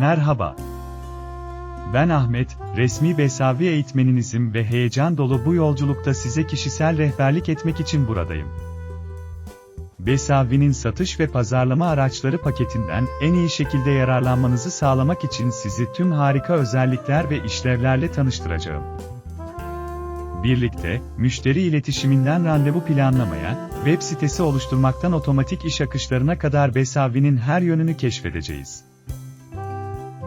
Merhaba. Ben Ahmet, resmi Besavi eğitmeninizim ve heyecan dolu bu yolculukta size kişisel rehberlik etmek için buradayım. Besavi'nin satış ve pazarlama araçları paketinden en iyi şekilde yararlanmanızı sağlamak için sizi tüm harika özellikler ve işlevlerle tanıştıracağım. Birlikte, müşteri iletişiminden randevu planlamaya, web sitesi oluşturmaktan otomatik iş akışlarına kadar Besavi'nin her yönünü keşfedeceğiz.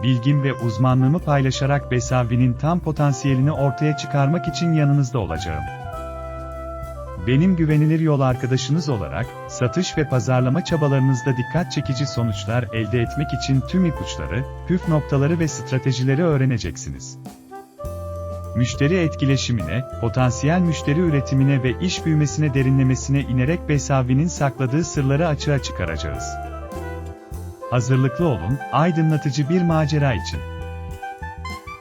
Bilgim ve uzmanlığımı paylaşarak Besavi'nin tam potansiyelini ortaya çıkarmak için yanınızda olacağım. Benim güvenilir yol arkadaşınız olarak, satış ve pazarlama çabalarınızda dikkat çekici sonuçlar elde etmek için tüm ipuçları, püf noktaları ve stratejileri öğreneceksiniz. Müşteri etkileşimine, potansiyel müşteri üretimine ve iş büyümesine derinlemesine inerek Besavi'nin sakladığı sırları açığa çıkaracağız. Hazırlıklı olun, aydınlatıcı bir macera için.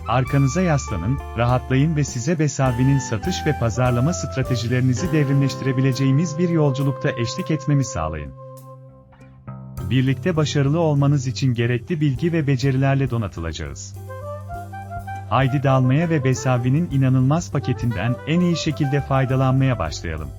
Arkanıza yaslanın, rahatlayın ve size Besavi'nin satış ve pazarlama stratejilerinizi devrimleştirebileceğimiz bir yolculukta eşlik etmemi sağlayın. Birlikte başarılı olmanız için gerekli bilgi ve becerilerle donatılacağız. Haydi dalmaya ve Besavi'nin inanılmaz paketinden en iyi şekilde faydalanmaya başlayalım.